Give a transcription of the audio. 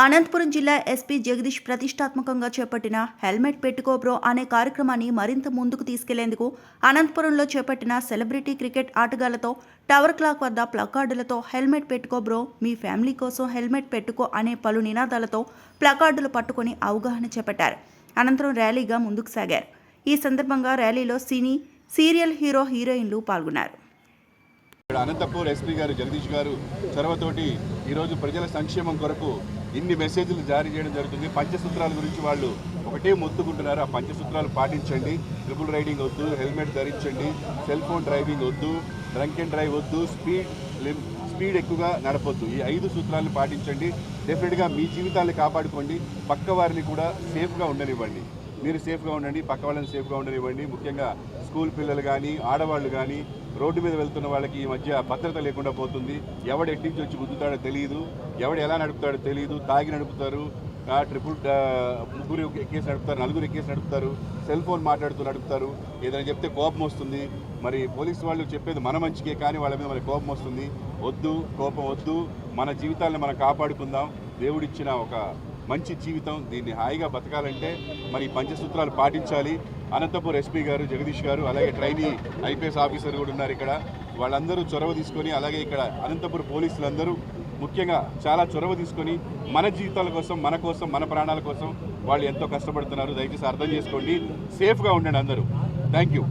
అనంతపురం జిల్లా ఎస్పీ జగదీష్ ప్రతిష్టాత్మకంగా చేపట్టిన హెల్మెట్ పెట్టుకో బ్రో అనే కార్యక్రమాన్ని మరింత ముందుకు తీసుకెళ్ళేందుకు అనంతపురంలో చేపట్టిన సెలబ్రిటీ క్రికెట్ ఆటగాళ్ళతో టవర్ క్లాక్ వద్ద ప్లకార్డులతో హెల్మెట్ పెట్టుకో బ్రో మీ ఫ్యామిలీ కోసం హెల్మెట్ పెట్టుకో అనే పలు నినాదాలతో ప్లకార్డులు పట్టుకొని అవగాహన చేపట్టారు. అనంతరం ర్యాలీగా ముందుకు సాగారు. ఈ సందర్భంగా ర్యాలీలో సినీ సీరియల్ హీరో హీరోయిన్లు పాల్గొన్నారు. అనంతపూర్ ఎస్పీ గారు జగదీష్ గారు చొరవతోటి ఈరోజు ప్రజల సంక్షేమం కొరకు ఇన్ని మెసేజ్లు జారీ చేయడం జరుగుతుంది. పంచసూత్రాల గురించి వాళ్ళు ఒకటే మొత్తుకుంటున్నారు. ఆ పంచసూత్రాలు పాటించండి. ట్రిపుల్ రైడింగ్ వద్దు హెల్మెట్ ధరించండి సెల్ ఫోన్ డ్రైవింగ్ వద్దు డ్రంక్ అండ్ డ్రైవ్ వద్దు స్పీడ్ స్పీడ్ ఎక్కువగా నడపొద్దు. ఈ ఐదు సూత్రాలను పాటించండి. డెఫినెట్గా మీ జీవితాన్ని కాపాడుకోండి. పక్క వారిని కూడా సేఫ్గా ఉండనివ్వండి. మీరు సేఫ్గా ఉండండి పక్క వాళ్ళని సేఫ్గా ఉండనివ్వండి. ముఖ్యంగా స్కూల్ పిల్లలు కానీ ఆడవాళ్ళు కానీ రోడ్డు మీద వెళ్తున్న వాళ్ళకి ఈ మధ్య భద్రత లేకుండా పోతుంది. ఎవడు ఎట్టించి వచ్చి గుద్దుతాడో తెలియదు ఎవడు ఎలా నడుపుతాడో తెలియదు తాగి నడుపుతారు. ట్రిపుల్ ముగ్గురు ఎక్కేసి నడుపుతారు. నలుగురు ఎక్కేసి నడుపుతారు. సెల్ ఫోన్ మాట్లాడుతూ నడుపుతారు. ఏదైనా చెప్తే కోపం వస్తుంది. మరి పోలీసు వాళ్ళు చెప్పేది మన మంచికే కానీ వాళ్ళ మీద మనకి కోపం వస్తుంది. వద్దు కోపం వద్దు. మన జీవితాలను మనం కాపాడుకుందాం. దేవుడిచ్చిన ఒక మంచి జీవితం దీన్ని హాయిగా బతకాలంటే మరి పంచసూత్రాలు పాటించాలి. అనంతపూర్ ఎస్పీ గారు జగదీష్ గారు అలాగే ట్రైనీ ఐపీఎస్ ఆఫీసర్ కూడా ఉన్నారు ఇక్కడ. వాళ్ళందరూ చొరవ తీసుకొని అలాగే ఇక్కడ అనంతపూర్ పోలీసులందరూ ముఖ్యంగా చాలా చొరవ తీసుకొని మన జీవితాల కోసం మన కోసం మన ప్రాణాల కోసం వాళ్ళు ఎంతో కష్టపడుతున్నారు. దయచేసి అర్థం చేసుకోండి. సేఫ్గా ఉండండి అందరూ. Thank you